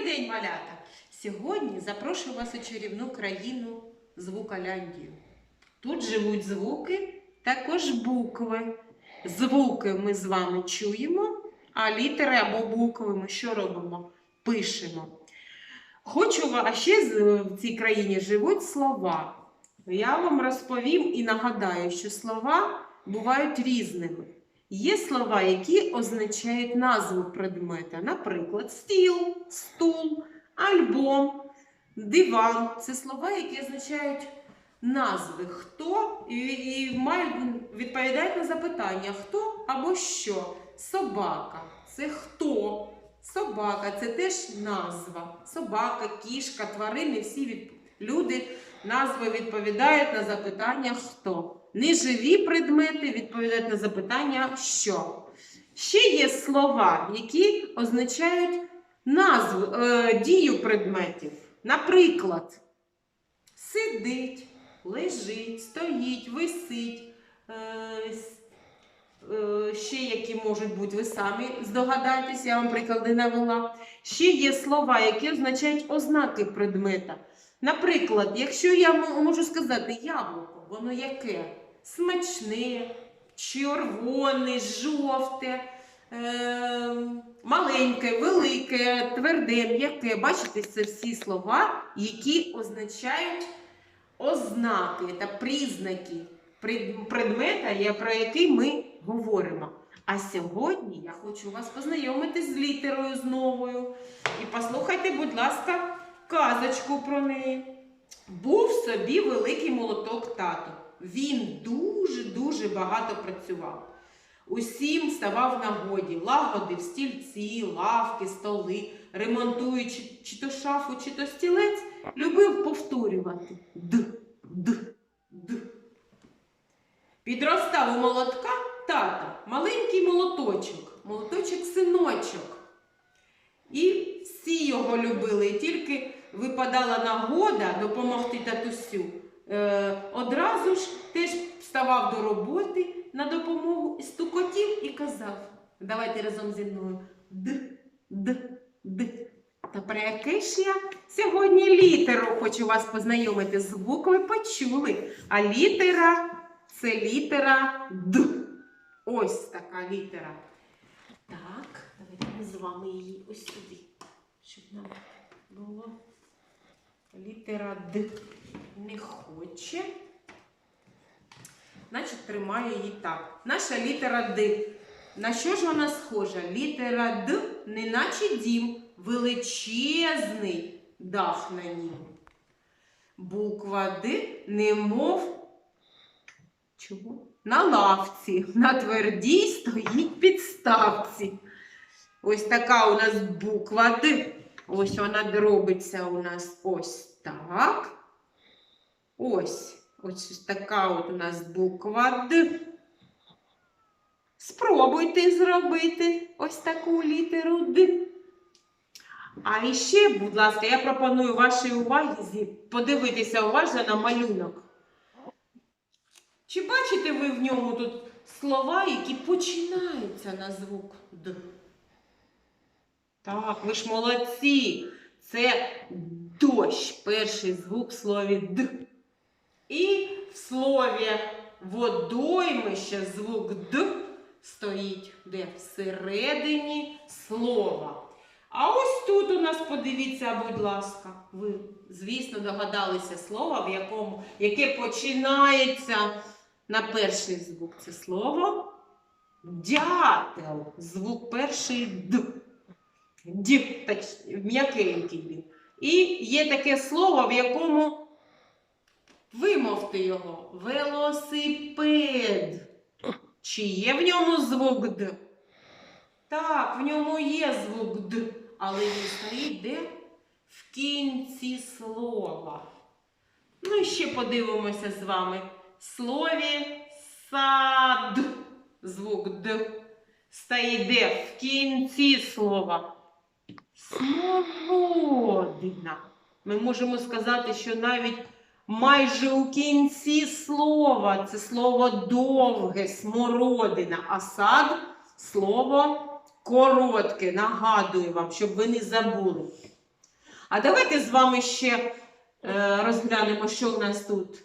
Добрий день, малята! Сьогодні запрошую вас у чарівну країну Звуколяндію. Тут живуть звуки, також букви. Звуки ми з вами чуємо, а літери або букви ми що робимо? Пишемо. Хочу а ще в цій країні живуть слова. Я вам розповім і нагадаю, що слова бувають різними. Є слова, які означають назву предмета, наприклад, стіл, стул, альбом, диван. Це слова, які означають назви хто і, мають відповідають на запитання хто або що. Собака це хто? Собака це теж назва. Собака, кішка, тварини, всі люди назви відповідають на запитання хто. Неживі предмети відповідають на запитання що. Ще є слова, які означають назву, е, дію предметів. Наприклад, сидить, лежить, стоїть, висить. Е, е, ще які можуть бути, ви самі здогадаєтесь, я вам приклади навела. Ще є слова, які означають ознаки предмета. Наприклад, якщо я можу сказати яблуко, воно яке? Смачне, червоне, жовте, е, маленьке, велике, тверде, м'яке. Бачите, це всі слова, які означають ознаки та признаки предмета, про який ми говоримо. А сьогодні я хочу вас познайомити з літерою з новою. І послухайте, будь ласка, казочку про неї. Був собі великий молоток тато. Він дуже-дуже багато працював. Усім ставав в нагоді, лагодив стільці, лавки, столи, ремонтуючи чи то шафу, чи то стілець, любив повторювати д, д, д. Підростав у молотка тата, маленький молоточок, молоточок синочок. І всі його любили, і тільки випадала нагода допомогти татусю. Е, одразу ж теж вставав до роботи на допомогу, і стукотів і казав: давайте разом зі мною д, д, д. Та про яке ж я сьогодні літеру хочу вас познайомити. Звук ви почули. А літера це літера Д. Ось така літера. Так, давайте ми з вами її ось сюди, щоб нам було. Літера Д не хоче. Значить, тримаю її так. Наша літера Д. На що ж вона схожа? Літера Д, неначе дім, величезний дах на нім. Буква Д, немов чого? На лавці, на твердій стоїть підставці. Ось така у нас буква Д. Ось вона робиться у нас ось так. Ось. Ось така от у нас буква Д. Спробуйте зробити ось таку літеру Д. А іще, будь ласка, я пропоную вашій увазі подивитися уважно на малюнок. Чи бачите ви в ньому тут слова, які починаються на звук Д? Так, ви ж молодці. Це дощ, перший звук в слові Д. І в слові водоймище звук Д стоїть де всередині слова. А ось тут у нас подивіться, будь ласка, ви, звісно, догадалися слова, в якому, яке починається на перший звук. Це слово дятел. Звук перший Д. Д, м'якенький він. І є таке слово, в якому вимовте його велосипед. Чи є в ньому звук Д? Так, в ньому є звук Д, але він стоїть де? В кінці слова. Ну і ще подивимося з вами. В слові сад. Звук Д. Стоїть де? В кінці слова. Смородина. Ми можемо сказати, що навіть майже у кінці слова це слово довге, смородина, а сад слово коротке. Нагадую вам, щоб ви не забули. А давайте з вами ще е, розглянемо, що у нас тут.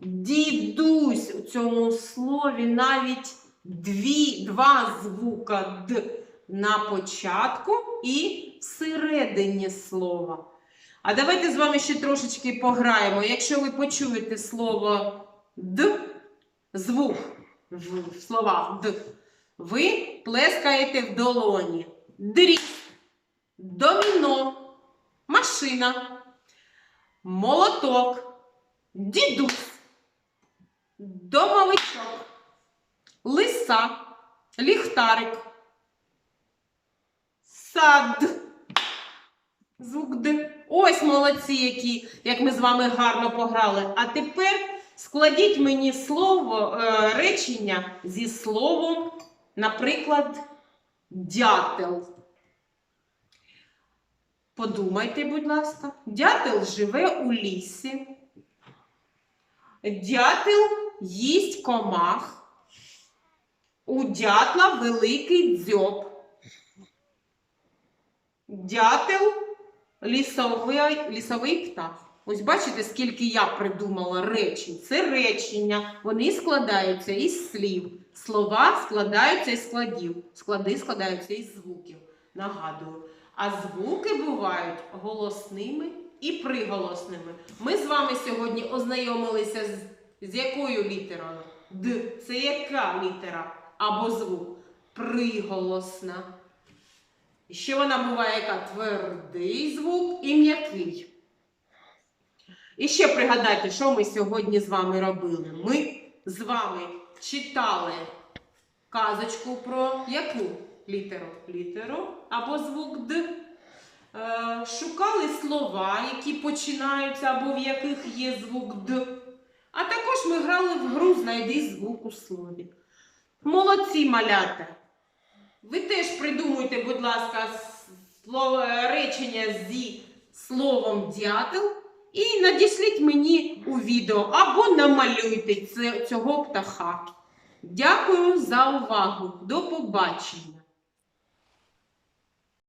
Дідусь у цьому слові навіть дві, два звука Д на початку і всередині слова. А давайте з вами ще трошечки пограємо. Якщо ви почуєте слово Д, звук в словах Д, ви плескаєте в долоні. Дріт, доміно, машина, молоток, дідусь, домовичок, лиса, ліхтарик, сад. Звук Д. Ось молодці, які, як ми з вами гарно пограли. А тепер складіть мені слово, е, речення зі словом, наприклад, дятел. Подумайте, будь ласка. Дятел живе у лісі. Дятел їсть комах. У дятла великий дзьоб. Дятел лісовий, лісовий птах. Ось бачите, скільки я придумала речень. Це речення. Вони складаються із слів. Слова складаються із складів. Склади складаються із звуків. Нагадую. А звуки бувають голосними і приголосними. Ми з вами сьогодні ознайомилися з, з якою літерою? Д. Це яка літера або звук? Приголосна. І ще вона буває яка твердий звук і м'який. І ще пригадайте, що ми сьогодні з вами робили. Ми з вами читали казочку про яку літеру? Літеру або звук Д. Е, шукали слова, які починаються або в яких є звук Д. А також ми грали в гру Знайди звук у слові. Молодці малята! Ви теж придумуйте, будь ласка, слово, речення зі словом дятел і надішліть мені у відео або намалюйте цього птаха. Дякую за увагу. До побачення!